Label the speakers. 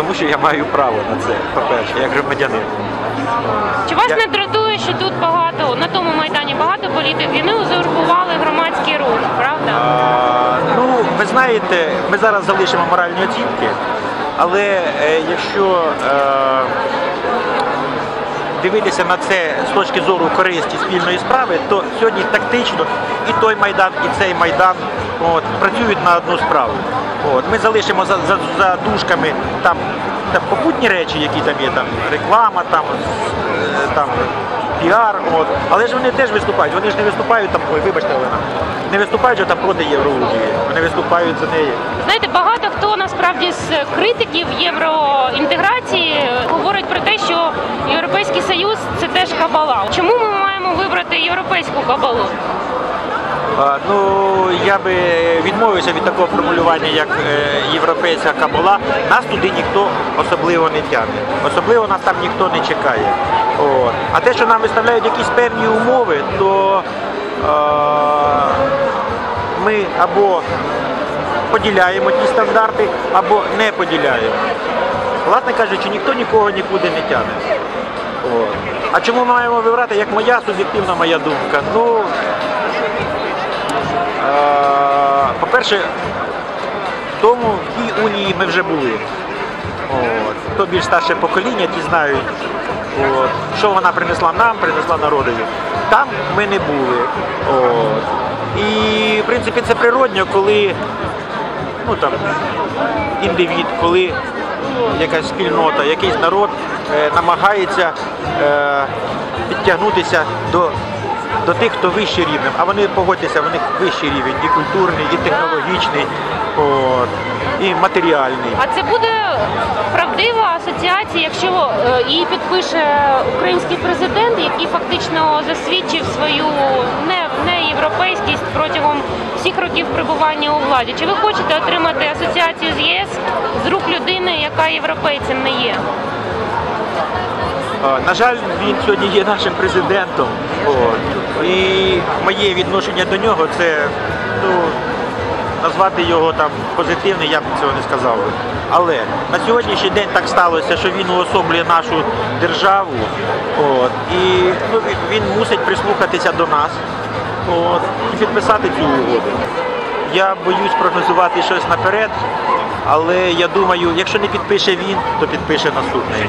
Speaker 1: тому що я маю право на це, по-перше, як громадянин.
Speaker 2: Чи вас
Speaker 1: Я-
Speaker 2: не дратує, що тут багато на тому майдані багато політиків вони узурпували громадський рух, правда?
Speaker 1: А, ну, ви знаєте, ми зараз залишимо моральні оцінки, але е, якщо е, дивитися на це з точки зору користі спільної справи, то сьогодні тактично і той майдан, і цей майдан от, працюють на одну справу. От, ми залишимо за, за, за дужками там, там попутні речі, які там є, там реклама, там, е, там піар, от. але ж вони теж виступають. Вони ж не виступають там, ой, вибачте, Олена, не виступають там проти Євроунії, вони виступають за неї.
Speaker 2: Знаєте, багато хто насправді кабала. Чому ми маємо вибрати європейську кабалу?
Speaker 1: А, Ну, я би відмовився від такого формулювання, як е, європейська кабула. Нас туди ніхто особливо не тягне. Особливо нас там ніхто не чекає. От. А те, що нам виставляють якісь певні умови, то е, ми або поділяємо ті стандарти, або не поділяємо. Власне кажучи, ніхто нікого нікуди не тягне. От. А чому ми маємо вибрати, як моя суб'єктивна моя думка? Ну, Е, По-перше, в тому в тій унії ми вже були. От. Хто більш старше покоління, ті знають, от. що вона принесла нам, принесла народові. Там ми не були. От. І в принципі це природньо, коли ну, там, індивід, коли якась спільнота, якийсь народ е, намагається підтягнутися до, до тих, хто вищий рівнем. А вони погодьтеся, в них вищий рівень і культурний, і технологічний, от, і матеріальний.
Speaker 2: А це буде правдива асоціація, якщо е, її підпише український президент, який фактично засвідчив свою не, не європейськість протягом всіх років перебування у владі. Чи ви хочете отримати асоціацію з ЄС з рук людини, яка європейцем не є?
Speaker 1: Е, На жаль, він сьогодні є нашим президентом. От. І моє відношення до нього це ну, назвати його там позитивним, я б цього не сказав. Але на сьогоднішній день так сталося, що він уособлює нашу державу. От. І ну, він, мусить прислухатися до нас от, і підписати цю угоду. Я боюсь прогнозувати щось наперед, але я думаю, якщо не підпише він, то підпише наступний.